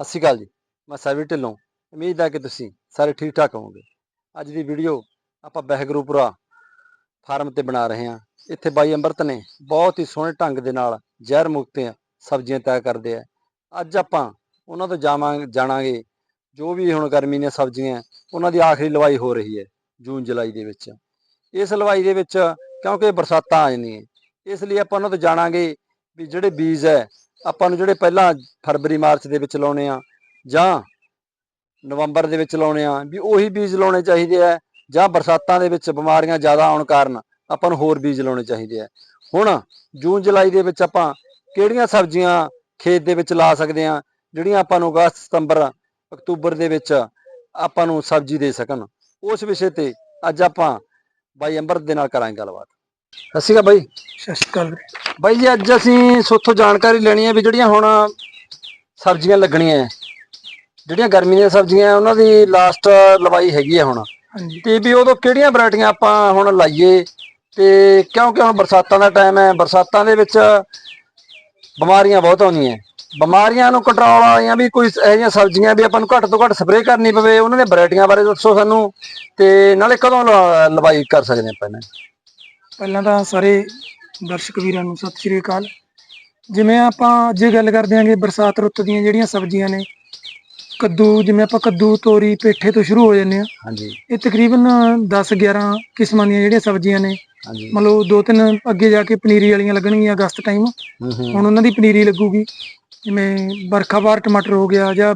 ਸਤਿ ਸ਼੍ਰੀ ਅਕਾਲ ਜੀ, ਮੈਂ ਸਾਵੀ ਢਿੱਲੋਂ। ਉਮੀਦ ਹੈ ਕਿ ਤੁਸੀਂ ਸਾਰੇ ਠੀਕ ਠਾਕ ਹੋਵੋਗੇ। ਅੱਜ ਦੀ ਵੀਡੀਓ ਆਪਾਂ ਬਹਿਗਰੂਪੁਰਾ ਫਾਰਮ ਤੇ ਬਣਾ ਰਹੇ ਹਾਂ। ਇੱਥੇ ਬਾਈ ਅੰਮ੍ਰਿਤ ਨੇ ਬਹੁਤ ਹੀ ਸੋਹਣੇ ਢੰਗ ਦੇ ਨਾਲ ਜ਼ਹਿਰ ਮੁਕਤ ਸਬਜ਼ੀਆਂ ਤਿਆਰ ਕਰਦੇ ਆ। ਅੱਜ ਆਪਾਂ ਉਹਨਾਂ ਤੋਂ ਜਾਵਾਂ, ਜਾਣਾਂਗੇ ਜੋ ਵੀ ਹੁਣ ਗਰਮੀ ਦੀਆਂ ਸਬਜ਼ੀਆਂ, ਉਹਨਾਂ ਦੀ ਆਖਰੀ ਲਵਾਈ ਹੋ ਰਹੀ ਹੈ, ਜੂਨ, ਜੁਲਾਈ ਦੇ ਵਿੱਚ। ਇਸ ਲਵਾਈ ਦੇ ਵਿੱਚ ਕਿਉਂਕਿ ਬਰਸਾਤਾਂ ਆ ਜਾਂਦੀਆਂ, ਇਸ ਲਈ ਆਪਾਂ ਉਹਨਾਂ ਤੋਂ ਜਾਣਾਂਗੇ ਵੀ ਜਿਹੜੇ ਬੀਜ ਹੈ ਆਪਾਂ ਨੂੰ ਜਿਹੜੇ ਪਹਿਲਾਂ ਫਰਵਰੀ, ਮਾਰਚ ਦੇ ਵਿੱਚ ਲਾਉਣੇ ਆ ਜਾਂ ਨਵੰਬਰ ਦੇ ਵਿੱਚ ਲਾਉਣੇ ਆ, ਵੀ ਉਹੀ ਬੀਜ ਲਾਉਣੇ ਚਾਹੀਦੇ ਆ ਜਾਂ ਬਰਸਾਤਾਂ ਦੇ ਵਿੱਚ ਬਿਮਾਰੀਆਂ ਜ਼ਿਆਦਾ ਆਉਣ ਕਾਰਨ ਆਪਾਂ ਨੂੰ ਹੋਰ ਬੀਜ ਲਾਉਣੇ ਚਾਹੀਦੇ ਆ। ਹੁਣ ਜੂਨ, ਜੁਲਾਈ ਦੇ ਵਿੱਚ ਆਪਾਂ ਕਿਹੜੀਆਂ ਸਬਜ਼ੀਆਂ ਖੇਤ ਦੇ ਵਿੱਚ ਲਾ ਸਕਦੇ ਆ, ਜਿਹੜੀਆਂ ਆਪਾਂ ਨੂੰ ਅਗਸਤ, ਸਤੰਬਰ, ਅਕਤੂਬਰ ਦੇ ਵਿੱਚ ਆਪਾਂ ਨੂੰ ਸਬਜ਼ੀ ਦੇ ਸਕਣ। ਉਸ ਵਿਸ਼ੇ ਤੇ ਅੱਜ ਆਪਾਂ ਬਾਈ ਅੰਬਰ ਦੇ ਨਾਲ ਕਰਾਂਗੇ ਗੱਲਬਾਤ। ਸਤਿ ਸ਼੍ਰੀ ਅਕਾਲ ਬਾਈ। ਸਤਿ ਸ਼੍ਰੀ ਅਕਾਲ। ਬਾਈ ਜੀ ਅੱਜ ਅਸੀਂ ਸੋਥੋਂ ਜਾਣਕਾਰੀ ਲੈਣੀ ਹੈ ਵੀ ਜਿਹੜੀਆਂ ਹੁਣ ਸਬਜ਼ੀਆਂ ਲੱਗਣੀਆਂ ਜਿਹੜੀਆਂ ਗਰਮੀ ਦੀਆਂ ਸਬਜ਼ੀਆਂ ਉਹਨਾਂ ਦੀ ਲਾਸਟ ਲਵਾਈ ਹੈਗੀ ਹੈ ਹੁਣ। ਤੇ ਵੀ ਉਦੋਂ ਕਿਹੜੀਆਂ ਵੈਰਾਈਟੀਆਂ ਆਪਾਂ ਹੁਣ ਲਾਈਏ ਤੇ ਕਿਉਂਕਿ ਹੁਣ ਬਰਸਾਤਾਂ ਦਾ ਟਾਈਮ ਹੈ ਬਰਸਾਤਾਂ ਦੇ ਵਿੱਚ ਬਿਮਾਰੀਆਂ ਬਹੁਤ ਆਉਂਦੀਆਂ ਬਿਮਾਰੀਆਂ ਨੂੰ ਕੰਟਰੋਲ ਵਾਲੀਆਂ ਵੀ ਕੋਈ ਇਹੋ ਜਿਹੀਆਂ ਸਬਜ਼ੀਆਂ ਵੀ ਆਪਾਂ ਨੂੰ ਘੱਟ ਤੋਂ ਘੱਟ ਸਪਰੇਅ ਕਰਨੀ ਪਵੇ ਉਹਨਾਂ ਦੀਆਂ ਵੈਰਾਈਟੀਆਂ ਬਾਰੇ ਦੱਸੋ ਸਾਨੂੰ ਤੇ ਨਾਲੇ ਕਦੋਂ ਲਵਾਈ ਕਰ ਸਕਦੇ ਆਪਾਂ ਇਹਨਾਂ ਦੀ? ਪਹਿਲਾਂ ਤਾਂ ਸਾਰੇ ਦਰਸ਼ਕ ਵੀਰਾਂ ਨੂੰ ਸਤਿ ਸ਼੍ਰੀ ਅਕਾਲ। ਜਿਵੇਂ ਆਪਾਂ ਅੱਜ ਗੱਲ ਕਰਦੇ ਆਂਗੇ ਬਰਸਾਤ ਰੁੱਤ ਦੀਆਂ ਜਿਹੜੀਆਂ ਸਬਜ਼ੀਆਂ ਨੇ ਕੱਦੂ ਜਿਵੇਂ ਆਪਾਂ ਕੱਦੂ ਤੋਰੀ ਪੇਠੇ ਤੋਂ ਸ਼ੁਰੂ ਹੋ ਜਾਂਦੇ ਆ ਹਾਂਜੀ। ਇਹ ਤਕਰੀਬਨ 10 11 ਕਿਸਮਾਂ ਦੀਆਂ ਜਿਹੜੀਆਂ ਸਬਜ਼ੀਆਂ ਨੇ। ਹਾਂਜੀ। ਮਤਲਬ ਦੋ ਤਿੰਨ ਅੱਗੇ ਜਾ ਕੇ ਪਨੀਰੀ ਵਾਲੀਆਂ ਲੱਗਣਗੀਆਂ ਅਗਸਤ ਟਾਈਮ ਹੁਣ ਉਹਨਾਂ ਦੀ ਪਨੀਰੀ ਲੱਗੂਗੀ। ਜਿਵੇਂ ਬਰਖਾਬਾਰ ਟਮਾਟਰ ਹੋ ਗਿਆ ਜਾਂ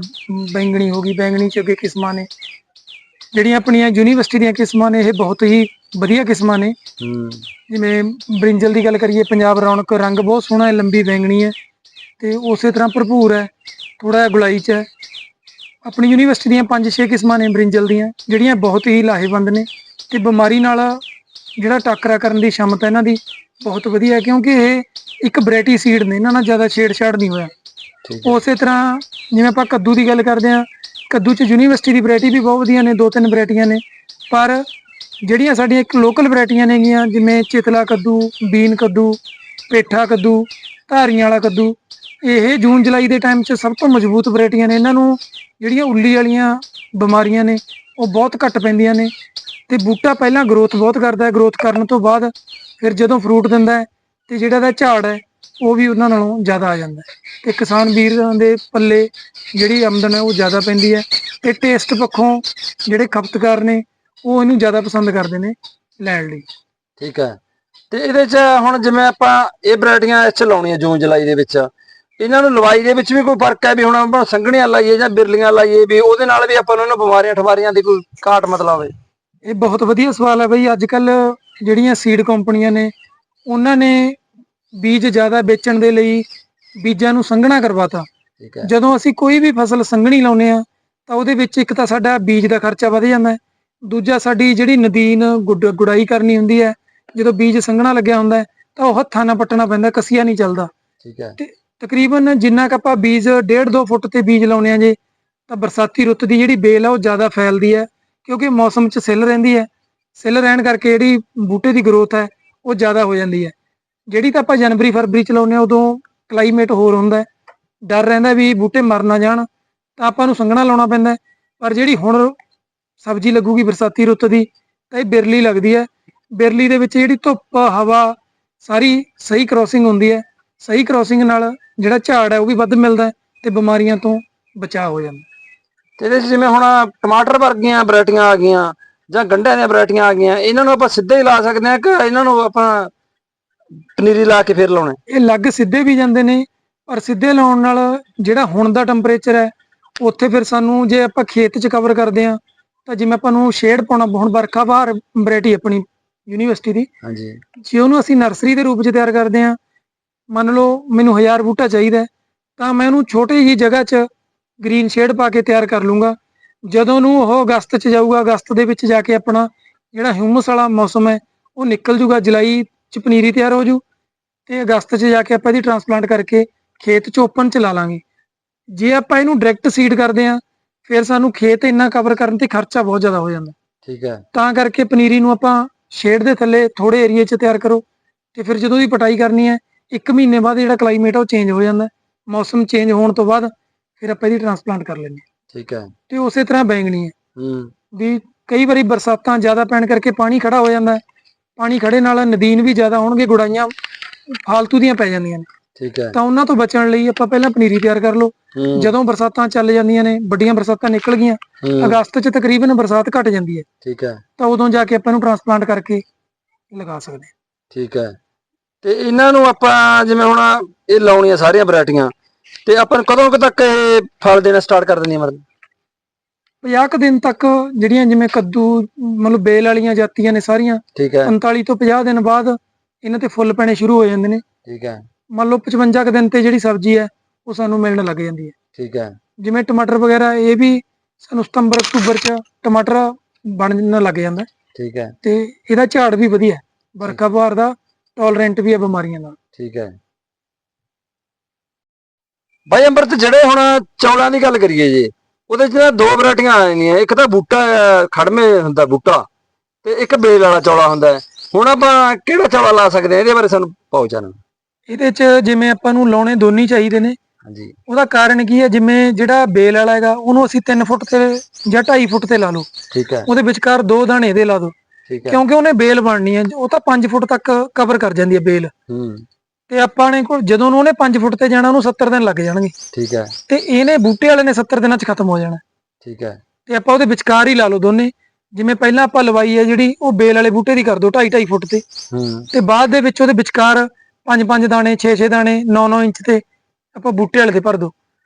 ਬੈਂਗਣੀ ਹੋ ਗਈ ਬੈਂਗਣੀ ਚ ਅੱਗੇ ਕਿਸਮਾਂ ਨੇ। ਜਿਹੜੀਆਂ ਆਪਣੀਆਂ ਯੂਨੀਵਰਸਿਟੀ ਦੀਆਂ ਕਿਸਮਾਂ ਨੇ ਇਹ ਬਹੁਤ ਹੀ ਵਧੀਆ ਕਿਸਮਾਂ ਨੇ। ਹੂੰ ਜਿਵੇਂ ਬ੍ਰਿੰਜਲ ਦੀ ਗੱਲ ਕਰੀਏ ਪੰਜਾਬ ਰੌਣਕ ਰੰਗ ਬਹੁਤ ਸੋਹਣਾ ਹੈ ਲੰਬੀ ਬੈਂਗਣੀ ਹੈ ਤੇ ਉਸੇ ਤਰ੍ਹਾਂ ਭਰਪੂਰ ਹੈ ਥੋੜਾ ਜਿਹਾ ਗੁਲਾਈ ਚ ਹੈ। ਆਪਣੀ ਯੂਨੀਵਰਸਿਟੀ ਦੀਆਂ 5-6 ਕਿਸਮਾਂ ਨੇ ਬ੍ਰਿੰਜਲ ਦੀਆਂ ਜਿਹੜੀਆਂ ਬਹੁਤ ਹੀ ਲਾਹੇਵੰਦ ਨੇ ਤੇ ਬਿਮਾਰੀ ਨਾਲ ਜਿਹੜਾ ਟਾਕਰਾ ਕਰਨ ਦੀ ਸ਼ਮਤਾ ਇਹਨਾਂ ਦੀ ਬਹੁਤ ਵਧੀਆ ਹੈ ਕਿਉਂਕਿ ਇਹ ਇੱਕ ਵੈਰਾਈਟੀ ਸੀਡ ਨੇ ਇਹਨਾਂ ਨਾਲ ਜ਼ਿਆਦਾ ਛੇੜਛਾੜ ਨਹੀਂ ਹੋਇਆ। ਉਸੇ ਤਰ੍ਹਾਂ ਜਿਵੇਂ ਆਪਾਂ ਕੱਦੂ ਦੀ ਗੱਲ ਕਰਦੇ ਹਾਂ ਕੱਦੂ ਚ ਯੂਨੀਵਰਸਿਟੀ ਦੀ ਵੈਰਾਈਟੀ ਵੀ ਬਹੁਤ ਵਧੀਆ ਨੇ ਦੋ ਤਿੰਨ ਵੈਰਾਈਟੀਆਂ ਨੇ ਪਰ ਜਿਹੜੀਆਂ ਸਾਡੀਆਂ ਇੱਕ ਲੋਕਲ ਵੈਰਾਈਟੀਆਂ ਨੇਗੀਆਂ ਜਿਵੇਂ ਚਿਤਲਾ ਕੱਦੂ, ਬੀਨ ਕੱਦੂ, ਪੇਠਾ ਕੱਦੂ, ਧਾਰੀਆਂ ਵਾਲਾ ਕੱਦੂ, ਇਹ ਜੂਨ ਜੁਲਾਈ ਦੇ ਟਾਈਮ 'ਚ ਸਭ ਤੋਂ ਮਜ਼ਬੂਤ ਵੈਰਾਈਟੀਆਂ ਨੇ। ਇਹਨਾਂ ਨੂੰ ਜਿਹੜੀਆਂ ਉੱਲੀ ਵਾਲੀਆਂ ਬਿਮਾਰੀਆਂ ਨੇ, ਉਹ ਬਹੁਤ ਘੱਟ ਪੈਂਦੀਆਂ ਨੇ ਤੇ ਬੂਟਾ ਪਹਿਲਾਂ ਗਰੋਥ ਬਹੁਤ ਕਰਦਾ ਹੈ। ਗਰੋਥ ਕਰਨ ਤੋਂ ਬਾਅਦ ਫਿਰ ਜਦੋਂ ਫਰੂਟ ਦਿੰਦਾ ਹੈ ਤੇ ਜਿਹੜਾ ਦਾ ਝਾੜ ਹੈ, ਉਹ ਵੀ ਉਹਨਾਂ ਨਾਲੋਂ ਜ਼ਿਆਦਾ ਆ ਜਾਂਦਾ ਹੈ। ਤੇ ਕਿਸਾਨ ਵੀਰਾਂ ਦੇ ਪੱਲੇ ਜਿਹੜੀ ਆਮਦਨ ਹੈ, ਉਹ ਜ਼ਿਆਦਾ ਪੈਂਦੀ ਹੈ। ਤੇ ਟੇਸਟ ਪੱਖੋਂ ਜਿਹੜੇ ਖਪਤਕਾਰ ਨੇ ਉਹ ਇਹਨੂੰ ਜ਼ਿਆਦਾ ਪਸੰਦ ਕਰਦੇ ਨੇ ਲੈਣ ਲਈ। ਠੀਕ ਹੈ। ਤੇ ਇਹਦੇ ਚ ਹੁਣ ਜਿਵੇਂ ਆਪਾਂ ਇਹ ਵੈਰਾਈਟੀਆਂ ਇੱਥੇ ਲਾਉਣੀਆਂ ਜੂਨ ਜੁਲਾਈ ਦੇ ਵਿੱਚ। ਇਹਨਾਂ ਨੂੰ ਲਵਾਈ ਦੇ ਵਿੱਚ ਵੀ ਕੋਈ ਫ਼ਰਕ ਹੈ ਵੀ ਹੁਣ ਆਪਾਂ ਸੰਘਣੀਆਂ ਲਾਈਏ ਜਾਂ ਬਿਰਲੀਆਂ ਲਾਈਏ ਵੀ ਉਹਦੇ ਨਾਲ ਵੀ ਆਪਾਂ ਨੂੰ ਬਿਮਾਰੀਆਂ ਠਮਾਰੀਆਂ ਦੀ ਕੋਈ ਘਾਟ ਮਤਲਬ ਆਵੇ? ਇਹ ਬਹੁਤ ਵਧੀਆ ਸਵਾਲ ਹੈ ਬਈ। ਅੱਜ ਕੱਲ ਜਿਹੜੀਆਂ ਸੀਡ ਕੰਪਨੀਆਂ ਨੇ ਉਹਨਾਂ ਨੇ ਬੀਜ ਜ਼ਿਆਦਾ ਵੇਚਣ ਦੇ ਲਈ ਬੀਜਾਂ ਨੂੰ ਸੰਘਣਾ ਕਰਵਾਤਾ। ਠੀਕ ਹੈ। ਜਦੋਂ ਅਸੀਂ ਕੋਈ ਵੀ ਫਸਲ ਸੰਘਣੀ ਲਾਉਨੇ ਆ ਤਾਂ ਉਹਦੇ ਵਿੱਚ ਇੱਕ ਤਾਂ ਸਾਡਾ ਬੀਜ ਦਾ ਖਰਚਾ ਵਧ ਜਾਂਦਾ ਹੈ। ਦੂਜਾ ਸਾਡੀ ਜਿਹੜੀ ਨਦੀਨ ਗੁਡ- ਗੁਡਾਈ ਕਰਨੀ ਹੁੰਦੀ ਹੈ ਜਦੋਂ ਬੀਜ ਸੰਘਣਾ ਲੱਗਿਆ ਹੁੰਦਾ ਤਾਂ ਉਹ ਹੱਥਾਂ ਨਾਲ ਪੱਟਣਾ ਪੈਂਦਾ ਕਸੀਆ ਨਹੀਂ ਚੱਲਦਾ। ਠੀਕ ਹੈ। ਤੇ ਤਕਰੀਬਨ ਜਿੰਨਾ ਕ ਆਪਾਂ ਬੀਜ 1.5 2 ਫੁੱਟ ਤੇ ਬੀਜ ਲਾਉਨੇ ਆ ਜੇ ਤਾਂ ਬਰਸਾਤੀ ਰੁੱਤ ਦੀ ਜਿਹੜੀ ਬੇਲ ਆ ਉਹ ਜ਼ਿਆਦਾ ਫੈਲਦੀ ਹੈ ਕਿਉਂਕਿ ਮੌਸਮ 'ਚ ਸਿੱਲ ਰਹਿੰਦੀ ਹੈ। ਸਿੱਲ ਰਹਿਣ ਕਰਕੇ ਜਿਹੜੀ ਬੂਟੇ ਦੀ ਗਰੋਥ ਹੈ ਉਹ ਜ਼ਿਆਦਾ ਹੋ ਜਾਂਦੀ ਹੈ। ਜਿਹੜੀ ਤਾਂ ਆਪਾਂ ਜਨਵਰੀ ਫਰਵਰੀ ਚ ਲਾਉਨੇ ਆ ਉਦੋਂ ਕਲਾਈਮੇਟ ਹੋਰ ਹੁੰਦਾ ਡਰ ਰਹਿੰਦਾ ਵੀ ਬੂਟੇ ਮਰ ਨਾ ਜਾਣ ਤਾਂ ਆਪਾਂ ਨੂੰ ਸੰਘਣਾ ਲਾਉਣਾ ਪੈਂਦਾ। ਪਰ ਜਿਹੜੀ ਹੁਣ ਸਬਜ਼ੀ ਲੱਗੂਗੀ ਬਰਸਾਤੀ ਰੁੱਤ ਦੀ ਤਾਂ ਇਹ ਬਿਰਲੀ ਲੱਗਦੀ ਹੈ। ਬਿਰਲੀ ਦੇ ਵਿੱਚ ਜਿਹੜੀ ਧੁੱਪ ਹਵਾ ਸਾਰੀ ਸਹੀ ਕ੍ਰੋਸਿੰਗ ਹੁੰਦੀ ਹੈ। ਸਹੀ ਕ੍ਰੋਸਿੰਗ ਨਾਲ ਜਿਹੜਾ ਝਾੜ ਹੈ ਉਹ ਵੀ ਵੱਧ ਮਿਲਦਾ ਤੇ ਬਿਮਾਰੀਆਂ ਤੋਂ ਬਚਾਅ ਹੋ ਜਾਂਦਾ ਤੇ ਇਹਦੇ ਚ ਜਿਵੇਂ ਹੁਣ ਟਮਾਟਰ ਵਰਗੀਆਂ ਵੈਰਾਈਟੀਆਂ ਆ ਗਈਆਂ ਜਾਂ ਗੰਢਿਆਂ ਦੀਆਂ ਵੈਰਾਈਟੀਆਂ ਆ ਗਈਆਂ ਇਹਨਾਂ ਨੂੰ ਆਪਾਂ ਸਿੱਧੇ ਹੀ ਲਾ ਸਕਦੇ ਹਾਂ ਕਿ ਇਹਨਾਂ ਨੂੰ ਆਪਾਂ ਪਨੀਰੀ ਲਾ ਕੇ ਫਿਰ ਲਾਉਣਾ? ਇਹ ਲੱਗ ਸਿੱਧੇ ਵੀ ਜਾਂਦੇ ਨੇ ਪਰ ਸਿੱਧੇ ਲਾਉਣ ਨਾਲ ਜਿਹੜਾ ਹੁਣ ਦਾ ਟੈਂਪਰੇਚਰ ਹੈ ਉੱਥੇ ਫਿਰ ਸਾਨੂੰ ਜੇ ਆਪਾਂ ਖੇਤ 'ਚ ਕਵਰ ਕਰਦੇ ਆ ਤਾਂ ਜਿਵੇਂ ਆਪਾਂ ਨੂੰ ਸ਼ੇਡ ਪਾਉਣਾ ਹੁਣ ਵਰਖਾ ਬਾਹਰ ਵੈਰਾਈਟੀ ਆਪਣੀ ਯੂਨੀਵਰਸਿਟੀ ਦੀ। ਹਾਂਜੀ। ਜੇ ਉਹਨੂੰ ਅਸੀਂ ਨਰਸਰੀ ਦੇ ਰੂਪ 'ਚ ਤਿਆਰ ਕਰਦੇ ਆ ਮੰਨ ਲਓ ਮੈਨੂੰ 1000 ਬੂਟਾ ਚਾਹੀਦਾ ਹੈ, ਤਾਂ ਮੈਂ ਉਹਨੂੰ ਛੋਟੀ ਜਿਹੀ ਜਗ੍ਹਾ 'ਚ ਗ੍ਰੀਨ ਸ਼ੇਡ ਪਾ ਕੇ ਤਿਆਰ ਕਰ ਲੂੰਗਾ। ਜਦੋਂ ਨੂੰ ਉਹ ਅਗਸਤ 'ਚ ਜਾਊਗਾ ਅਗਸਤ ਦੇ ਵਿੱਚ ਜਾ ਕੇ ਆਪਣਾ ਜਿਹੜਾ ਹਿਊਮਸ ਵਾਲਾ ਮੌਸਮ ਹੈ ਉਹ ਨਿਕਲ ਜੂਗਾ ਜੁਲਾਈ 'ਚ ਪਨੀਰੀ ਤਿਆਰ ਹੋ ਜੂ ਤੇ ਅਗਸਤ 'ਚ ਜਾ ਕੇ ਆਪਾਂ ਇਹਦੀ ਟ੍ਰਾਂਸਪਲਾਂਟ ਕਰਕੇ ਖੇਤ 'ਚ ਓਪਨ 'ਚ ਲਾ ਲਾਂਗੇ। ਜੇ ਆਪਾਂ ਇਹਨੂੰ ਡਾਇਰੈਕਟ ਸੀਡ ਕਰਦੇ ਆ ਫਿਰ ਸਾਨੂੰ ਖੇਤ ਇੰਨਾ ਕਵਰ ਕਰਨ ਤੇ ਖਰਚਾ ਬਹੁਤ ਜ਼ਿਆਦਾ ਹੋ ਜਾਂਦਾ। ਠੀਕ ਹੈ। ਤਾਂ ਕਰਕੇ ਪਨੀਰੀ ਨੂੰ ਆਪਾਂ ਸ਼ੇਡ ਦੇ ਥੱਲੇ ਥੋੜੇ ਏਰੀਏ 'ਚ ਤਿਆਰ ਕਰੋ ਤੇ ਫਿਰ ਜਦੋਂ ਦੀ ਪਟਾਈ ਕਰਨੀ ਹੈ ਇੱਕ ਮਹੀਨੇ ਬਾਅਦ ਜਿਹੜਾ ਕਲਾਈਮੇਟ ਆ ਉਹ ਚੇਂਜ ਹੋ ਜਾਂਦਾ। ਮੌਸਮ ਚੇਂਜ ਹੋਣ ਤੋਂ ਬਾਅਦ ਫਿਰ ਆਪਾਂ ਇਹਦੀ ਟ੍ਰਾਂਸਪਲਾਂਟ ਕਰ ਲੈਂਦੇ ਠੀਕ ਹੈ। ਤੇ ਉਸੇ ਤਰ੍ਹਾਂ ਬੈਂਗਣੀ ਹੈ। ਹੂੰ। ਵੀ ਕਈ ਵਾਰੀ ਬਰਸਾਤਾਂ ਜ਼ਿਆਦਾ ਪੈਣ ਕਰਕੇ ਪਾਣੀ ਖੜਾ ਹੋ ਜਾਂਦਾ ਪਾਣੀ ਖੜੇ ਨਾਲ ਨਦੀਨ ਵੀ ਜ਼ਿਆਦਾ ਹੋਣਗੇ ਗੁੜਾਈਆਂ ਫਾਲਤੂ ਦੀਆਂ ਪੈ ਜਾਂਦੀਆਂ ਨੇ। ਠੀਕ ਹੈ। ਤਾਂ ਉਹਨਾਂ ਤੋਂ ਬਚਣ ਲਈ ਆਪਾਂ ਪਹਿਲਾਂ ਪਨੀਰੀ ਤਿਆਰ ਕਰ ਲਓ। ਜਦੋਂ ਬਰਸਾਤਾਂ ਚੱਲ ਜਾਂਦੀਆਂ ਨੇ ਵੱਡੀਆਂ ਬਰਸਾਤਾਂ ਨਿਕਲ ਗਈਆਂ ਅਗਸਤ 'ਚ ਤਕਰੀਬਨ ਬਰਸਾਤ ਘਟ ਜਾਂਦੀ ਹੈ। ਠੀਕ ਹੈ। ਤਾਂ ਉਦੋਂ ਜਾ ਕੇ ਆਪਾਂ ਇਹਨੂੰ ਟ੍ਰਾਂਸਪਲਾਂਟ ਕਰਕੇ ਲਗਾ ਸਕਦੇ ਹਾਂ। ਠੀਕ ਹੈ। ਤੇ ਇਹਨਾਂ ਨੂੰ ਆਪਾਂ ਜਿਵੇਂ ਹੁਣ ਇਹ ਲਾਉਣੀਆਂ ਸਾਰੀਆਂ ਵੈਰਾਈਟੀਆਂ ਤੇ ਆਪਾਂ ਨੂੰ ਕਦੋਂ ਕੁ ਤੱਕ ਇਹ ਫਲ ਦੇਣਾ ਸਟਾਰਟ ਕਰ ਦਿੰਦੀਆਂ ਮਤਲਬ? 50 ਕੁ ਦਿਨ ਤੱਕ ਜਿਹੜੀਆਂ ਜਿਵੇਂ ਕੱਦੂ ਮਤਲਬ ਬੇਲ ਵਾਲੀਆਂ ਜਾਤੀਆਂ ਨੇ ਸਾਰੀਆਂ ਠੀਕ ਹੈ। 45 ਤੋਂ 50 ਦਿਨ ਬਾਅਦ ਇਹਨਾਂ ਤੇ ਫੁੱਲ ਪੈਣੇ ਸ਼ੁਰੂ ਹੋ ਜਾਂਦੇ ਨੇ। ਠੀਕ ਹੈ। ਮੰਨ ਲਓ 55 ਕੁ ਦਿਨ ਤੇ ਜਿਹੜੀ ਸਬਜ਼ੀ ਹੈ ਉਹ ਸਾਨੂੰ ਮਿਲਣ ਲੱਗ ਜਾਂਦੀ ਹੈ। ਠੀਕ ਹੈ। ਜਿਵੇਂ ਟਮਾਟਰ ਵਗੈਰਾ ਇਹ ਵੀ ਸਾਨੂੰ ਸਤੰਬਰ ਅਕਤੂਬਰ ਚ ਟਮਾਟਰ ਬਣਨ ਲੱਗ ਜਾਂਦਾ ਹੈ। ਠੀਕ ਹੈ। ਤੇ ਇਹਦਾ ਝਾੜ ਵੀ ਵਧੀਆ ਹੈ। ਵਰਖਾ ਬਹਾਰ ਦਾ ਟੋਲਰੈਂਟ ਵੀ ਹੈ ਬਿਮਾਰੀਆਂ ਨਾਲ। ਠੀਕ ਹੈ। ਬਾਈ ਅੰਮ੍ਰਿਤ ਜਿਹੜੇ ਹੁਣ ਚੌਲਾਂ ਦੀ ਗੱਲ ਕਰੀਏ ਜੀ ਉਹਦੇ ਚ ਨਾ ਦੋ ਵੈਰਾਈਟੀਆਂ ਆ ਜਾਂਦੀਆਂ। ਇੱਕ ਤਾਂ ਬੂਟਾ ਅਹ, ਖੜਮੇ ਹੁੰਦਾ ਬੂਟਾ ਤੇ ਇੱਕ ਬੇਲ ਵਾਲਾ ਚੌਲਾ ਹੁੰਦਾ ਹੈ। ਹੁਣ ਆਪਾਂ ਕਿਹੜਾ ਚੌਲਾ ਲਾ ਸਕਦੇ ਹਾਂ? ਇਹਦੇ ਬਾਰੇ ਸਾਨੂੰ ਪਹੁੰਚਾਣਾ ਇਹਦੇ ਚ ਜਿਵੇਂ ਆਪਾਂ ਨੂੰ ਲਾਉਣੇ ਦੋਨੀ ਚਾਹੀਦੇ ਨੇ। ਹਾਂਜੀ। ਉਹਦਾ ਕਾਰਨ ਕੀ ਹੈ? ਜਿਵੇਂ ਜਿਹੜਾ ਬੇਲ ਵਾਲਾ ਹੈਗਾ ਉਹਨੂੰ ਅਸੀਂ 3 ਫੁੱਟ ਤੇ ਜਾਂ 2.5 ਫੁੱਟ ਤੇ ਲਾ ਲਓ। ਠੀਕ ਹੈ। ਉਹਦੇ ਵਿਚਕਾਰ ਦੋ ਦਾਣੇ ਇਹਦੇ ਲਾ ਦਿਓ ਠੀਕ ਹੈ। ਕਿਉਂਕਿ ਉਹਨੇ ਬੇਲ ਬਣਨੀ ਹੈ ਉਹ ਤਾਂ 5 ਫੁੱਟ ਤੱਕ ਕਵਰ ਕਰ ਜਾਂਦੀ ਹੈ ਬੇਲ। ਹੂੰ। ਤੇ ਆਪਾਂ ਨੇ ਕੋਲ ਜਦੋਂ ਉਹਨੇ 5 ਫੁੱਟ ਤੇ ਜਾਣਾ ਉਹਨੂੰ 70 ਦਿਨ ਲੱਗ ਜਾਣਗੇ। ਠੀਕ ਹੈ। ਤੇ ਇਹਨੇ ਬੂਟੇ ਵਾਲੇ ਨੇ 70 ਦਿਨਾਂ ਚ ਖਤਮ ਹੋ ਜਾਣਾ। ਠੀਕ ਹੈ। ਤੇ ਆਪਾਂ ਉਹਦੇ ਵਿਚਕਾਰ ਹੀ ਲਾ ਲਓ ਦੋਨੇ। ਜਿਵੇਂ ਪਹਿਲਾਂ ਆਪਾਂ ਲਵਾਈ ਹੈ ਜਿਹੜੀ ਉਹ ਬੇਲ ਵਾਲੇ ਬੂਟੇ ਦੀ ਕਰ ਦਿਓ 2.5 2.5 ਫੁੱਟ ਤੇ। ਹੂੰ। ਤੇ ਬਾਅਦ ਦੇ ਵਿੱਚ ਉਹਦੇ ਵਿਚਕਾਰ 5-5 ਦਾਣੇ 6-6 ਦਾਣੇ 9-9 ਇੰਚ ਤੇ ਆਪਾਂ ਬੂਟੇ ਵਾਲੇ ਤੇ ਭਰ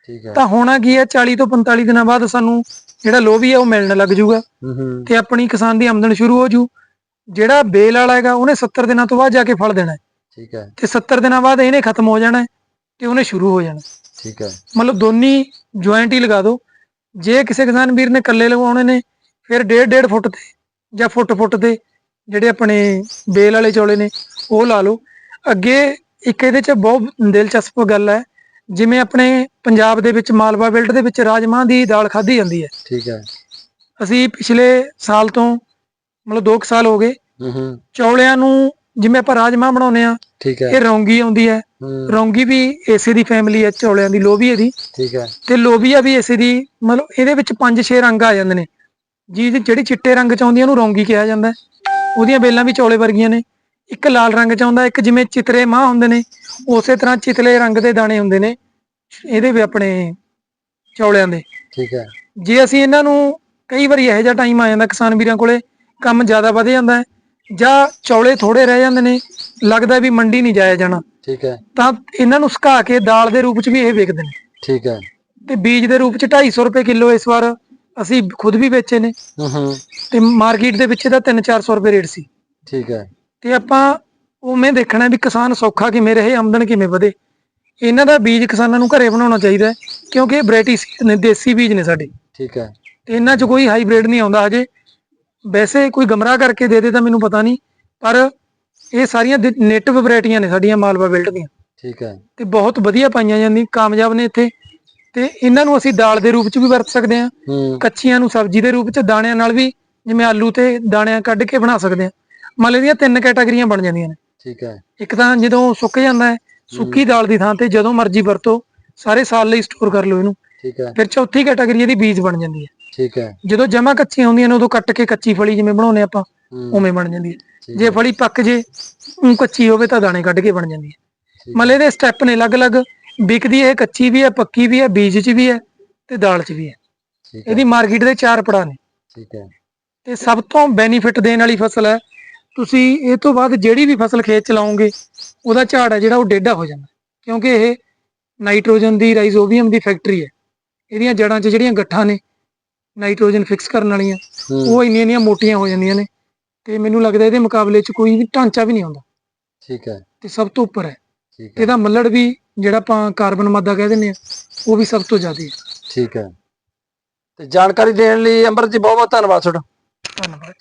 ਠੀਕ ਹੈ। ਤਾਂ ਹੋਣਾ ਕੀ ਹੈ 40 ਤੋਂ 45 ਦਿਨਾਂ ਬਾਅਦ ਸਾਨੂੰ ਜਿਹੜਾ ਲੋਬੀ ਹੈ ਉਹ ਮਿਲਣ ਲੱਗ ਜਾਊਗਾ ਤੇ ਆਪਣੀ ਕਿਸਾਨ ਦੀ ਆਮਦਨ ਸ਼ੁਰੂ ਹੋ ਜੂ। ਜਿਹੜਾ ਬੇਲ ਵਾਲਾ ਹੈਗਾ ਉਹਨੇ 70 ਦਿਨਾਂ ਤੋਂ ਬਾਅਦ ਜਾ ਕੇ ਫਲ ਦੇਣਾ ਹੈ। ਠੀਕ ਹੈ। ਤੇ 70 ਦਿਨਾਂ ਬਾਅਦ ਇਹਨੇ ਖਤਮ ਹੋ ਜਾਣਾ ਤੇ ਉਹਨੇ ਸ਼ੁਰੂ ਹੋ ਜਾਣਾ ਠੀਕ ਹੈ। ਮਤਲਬ ਦੋਨੀ ਜੁਆਇੰਟ ਹੀ ਲਗਾ ਦਿਓ ਜੇ ਕਿਸੇ ਕਿਸਾਨ ਵੀਰ ਨੇ ਇਕੱਲੇ ਲਗਾਉਣੇ ਨੇ ਫਿਰ ਡੇਢ ਡੇਢ ਫੁੱਟ ਤੇ ਜਾਂ ਫੁੱਟ ਫੁੱਟ ਤੇ ਜਿਹੜੇ ਆਪਣੇ ਬੇਲ ਵਾਲੇ ਚੌਲੇ ਨੇ ਉਹ ਲਾ ਲਓ। ਅੱਗੇ ਇੱਕ ਇਹਦੇ ਚ ਬਹੁਤ ਦਿਲਚਸਪ ਗੱਲ ਹੈ ਜਿਵੇਂ ਆਪਣੇ ਪੰਜਾਬ ਦੇ ਵਿੱਚ ਮਾਲਵਾ ਬੈਲਟ ਦੇ ਵਿੱਚ ਰਾਜਮਾਂਹ ਦੀ ਦਾਲ ਖਾਧੀ ਜਾਂਦੀ ਹੈ। ਠੀਕ ਹੈ। ਅਸੀਂ ਪਿਛਲੇ ਸਾਲ ਤੋਂ ਮਤਲਬ 2 ਸਾਲ ਹੋ ਗਏ ਹੂੰ ਹੂੰ। ਚੌਲਿਆਂ ਨੂੰ ਜਿਵੇਂ ਆਪਾਂ ਰਾਜਮਾਂਹ ਬਣਾਉਂਦੇ ਆ ਠੀਕ ਹੈ। ਇਹ ਰੌਂਗੀ ਆਉਂਦੀ ਹੈ। ਰੌਂਗੀ ਵੀ ਏਸੇ ਦੀ ਫੈਮਿਲੀ ਹੈ ਚੌਲਿਆਂ ਦੀ ਲੋਬੀਏ ਦੀ ਠੀਕ ਹੈ। ਤੇ ਲੋਬੀਆ ਵੀ ਇਸੇ ਦੀ ਮਤਲਬ ਇਹਦੇ ਵਿੱਚ 5-6 ਰੰਗ ਆ ਜਾਂਦੇ ਨੇ। ਜੀ ਜਿਹੜੀ ਚਿੱਟੇ ਰੰਗ ਚ ਆਉਂਦੀ ਉਹਨੂੰ ਰੌਂਗੀ ਕਿਹਾ ਜਾਂਦਾ ਹੈ। ਉਹਦੀਆਂ ਬੇਲਾਂ ਵੀ ਚੌਲੇ ਵਰਗੀਆਂ ਨੇ। ਇੱਕ ਲਾਲ ਰੰਗ ਚ ਆਉਂਦਾ ਇੱਕ ਜਿਵੇਂ ਚਿਤਰੇ ਮਾਹ ਹੁੰਦੇ ਨੇ ਉਸੇ ਤਰ੍ਹਾਂ ਚਿਤਲੇ ਰੰਗ ਦੇ ਦਾਣੇ ਹੁੰਦੇ ਨੇ ਇਹਦੇ ਵੀ ਆਪਣੇ ਚੌਲਿਆਂ ਦੇ। ਠੀਕ ਹੈ। ਜੇ ਅਸੀਂ ਇਹਨਾਂ ਨੂੰ ਕਈ ਵਾਰੀ ਇਹੋ ਜਿਹਾ ਟਾਈਮ ਆ ਜਾਂਦਾ ਕਿਸਾਨ ਵੀਰਾਂ ਕੋਲੇ ਕੰਮ ਜ਼ਿਆਦਾ ਵਧ ਜਾਂਦਾ ਹੈ ਜਾਂ ਚੌਲੇ ਥੋੜੇ ਰਹਿ ਜਾਂਦੇ ਨੇ ਲੱਗਦਾ ਵੀ ਮੰਡੀ ਨਹੀਂ ਜਾਇਆ ਜਾਣਾ ਠੀਕ ਹੈ। ਤਾਂ ਇਹਨਾਂ ਨੂੰ ਸੁਕਾ ਕੇ ਦਾਲ ਦੇ ਰੂਪ ਚ ਵੀ ਇਹ ਵਿਕਦੇ ਨੇ। ਠੀਕ ਹੈ। ਤੇ ਬੀਜ ਦੇ ਰੂਪ ਚ 250 ਰੁਪਏ ਕਿਲੋ ਇਸ ਵਾਰ ਅਸੀਂ ਖੁਦ ਵੀ ਵੇਚੇ ਨੇ। ਹੂੰ ਹੂੰ। ਤੇ ਮਾਰਕੀਟ ਦੇ ਵਿੱਚ ਇਹਦਾ 3-400 ਰੁਪਏ ਰੇਟ ਸੀ। ਠੀਕ ਹੈ। ਤੇ ਆਪਾਂ ਉਵੇਂ ਦੇਖਣਾ ਵੀ ਕਿਸਾਨ ਸੌਖਾ ਕਿਵੇਂ ਰਹੇ ਆਮਦਨ ਕਿਵੇਂ ਵਧੇ। ਇਹਨਾਂ ਦਾ ਬੀਜ ਕਿਸਾਨਾਂ ਨੂੰ ਘਰੇ ਬਣਾਉਣਾ ਚਾਹੀਦਾ ਹੈ, ਕਿਉਂਕਿ ਇਹ ਵੈਰਾਈਟੀ ਨੇ ਦੇਸੀ ਬੀਜ ਨੇ ਸਾਡੇ। ਠੀਕ ਹੈ। ਤੇ ਇਹਨਾਂ 'ਚ ਕੋਈ ਹਾਈਬ੍ਰਿਡ ਨਹੀਂ ਆਉਂਦਾ ਹਜੇ। ਵੈਸੇ ਕੋਈ ਗਮਰਾਹ ਕਰਕੇ ਦੇ ਦੇ ਤਾਂ ਮੈਨੂੰ ਪਤਾ ਨਹੀਂ ਪਰ ਇਹ ਸਾਰੀਆਂ ਨੇਟਿਵ ਵੈਰਾਈਟੀਆਂ ਨੇ ਸਾਡੀਆਂ ਮਾਲਵਾ ਬਿਲਟ ਦੀਆਂ। ਠੀਕ ਹੈ। ਤੇ ਬਹੁਤ ਵਧੀਆ ਪਾਈਆਂ ਜਾਂਦੀਆਂ ਕਾਮਯਾਬ ਨੇ ਇੱਥੇ। ਤੇ ਇਹਨਾਂ ਨੂੰ ਅਸੀਂ ਦਾਲ ਦੇ ਰੂਪ 'ਚ ਵੀ ਵਰਤ ਸਕਦੇ ਹੂੰ। ਕੱਚੀਆਂ ਨੂੰ ਸਬਜ਼ੀ ਦੇ ਰੂਪ 'ਚ ਦਾਣਿਆਂ ਨਾਲ ਵੀ ਜਿਵੇਂ ਆਲੂ ਤੇ ਦਾਣਿਆਂ ਕੱਢ ਕੇ ਬਣਾ ਸਕਦੇ ਹਾਂ। ਮੰਨ ਲਓ ਦੀਆਂ ਤਿੰਨ ਕੈਟਾਗਰੀਆਂ ਬਣ ਜਾਂਦੀਆਂ ਨੇ। ਠੀਕ ਹੈ। ਇੱਕ ਤਾਂ ਜਦੋਂ ਸੁੱਕ ਜਾਂਦਾ ਹੈ ਸੁੱਕੀ ਦਾਲ ਦੀ ਥਾਂ ਤੇ ਜਦੋਂ ਮਰਜ਼ੀ ਵਰਤੋ ਸਾਰੇ ਸਾਲ ਲਈ ਸਟੋਰ ਕਰ ਲਓ ਇਹਨੂੰ। ਠੀਕ ਹੈ। ਫਿਰ ਚੌਥੀ ਕੈਟਾਗਰੀ ਇਹਦੀ ਬੀਜ ਬਣ ਜਾਂਦੀ ਹੈ। ਠੀਕ ਹੈ। ਜਦੋਂ ਜਮਾ ਕੱਚੀਆਂ ਹੁੰਦੀਆਂ ਨੇ ਉਦੋਂ ਕੱਟ ਕੇ ਕੱਚੀ ਫਲੀ ਜਿਵੇਂ ਬਣਾਉਨੇ ਆਪਾਂ ਉਵੇਂ ਬਣ ਜਾਂਦੀ ਹੈ। ਜੇ ਫਲੀ ਪੱਕ ਜੇ ਊਂ ਕੱਚੀ ਹੋਵੇ ਤਾਂ ਦਾਣੇ ਕੱਢ ਕੇ ਬਣ ਜਾਂਦੀ ਹੈ। ਮਤਲਬ ਇਹਦੇ ਸਟੈਪ ਨੇ ਅਲੱਗ-ਅਲੱਗ ਵਿਕਦੀ ਇਹ ਕੱਚੀ ਵੀ ਹੈ ਪੱਕੀ ਵੀ ਹੈ ਬੀਜ 'ਚ ਵੀ ਹੈ ਤੇ ਦਾਲ 'ਚ ਵੀ ਹੈ। ਇਹਦੀ ਮਾਰਕੀਟ ਦੇ ਚਾਰ ਪੜਾਅ ਨੇ। ਠੀਕ ਹੈ। ਤੇ ਸਭ ਤੋਂ ਬੈਨੀਫਿਟ ਦੇਣ ਵਾਲੀ ਫਸਲ ਹੈ ਤੁਸੀਂ ਇਹ ਤੋਂ ਬਾਅਦ ਜਿਹੜੀ ਵੀ ਫਸਲ ਖੇਤ ਚ ਲਾਓਗੇ ਉਹਦਾ ਝਾੜ ਹੈ ਜਿਹੜਾ ਉਹ ਡੇਢਾ ਹੋ ਜਾਂਦਾ। ਕਿਉਂਕਿ ਇਹ ਨਾਈਟ੍ਰੋਜਨ ਦੀ ਰਾਈਜ਼ੋਬੀਅਮ ਦੀ ਫੈਕਟਰੀ ਹੈ। ਇਹਦੀਆਂ ਜੜਾਂ 'ਚ ਜਿਹੜੀਆਂ ਗੱਠਾਂ ਨੇ ਨਾਈਟ੍ਰੋਜਨ ਫਿਕਸ ਕਰਨ ਵਾਲੀਆਂ ਉਹ ਇੰਨੀਆਂ ਇੰਨੀਆਂ ਮੋਟੀਆਂ ਹੋ ਜਾਂਦੀਆਂ ਨੇ। ਤੇ ਮੈਨੂੰ ਲੱਗਦਾ ਇਹਦੇ ਮੁਕਾਬਲੇ 'ਚ ਕੋਈ ਵੀ ਢਾਂਚਾ ਵੀ ਨਹੀਂ ਆਉਂਦਾ। ਠੀਕ ਹੈ। ਤੇ ਸਭ ਤੋਂ ਉੱਪਰ ਹੈ। ਠੀਕ ਹੈ। ਇਹਦਾ ਮੱਲੜ ਵੀ ਜਿਹੜਾ ਆਪਾਂ ਕਾਰਬਨ ਮਾਦਾ ਕਹਿ ਦਿੰਦੇ ਆ ਉਹ ਵੀ ਸਭ ਤੋਂ ਜ਼ਿਆਦਾ ਹੈ। ਠੀਕ ਹੈ। ਤੇ ਜਾਣਕਾਰੀ ਦੇਣ ਲਈ ਅੰਮ੍ਰਿਤ ਜੀ ਬਹੁਤ ਬਹੁਤ ਧੰਨਵਾਦ ਤੁਹਾਡਾ। ਧੰਨਵਾਦ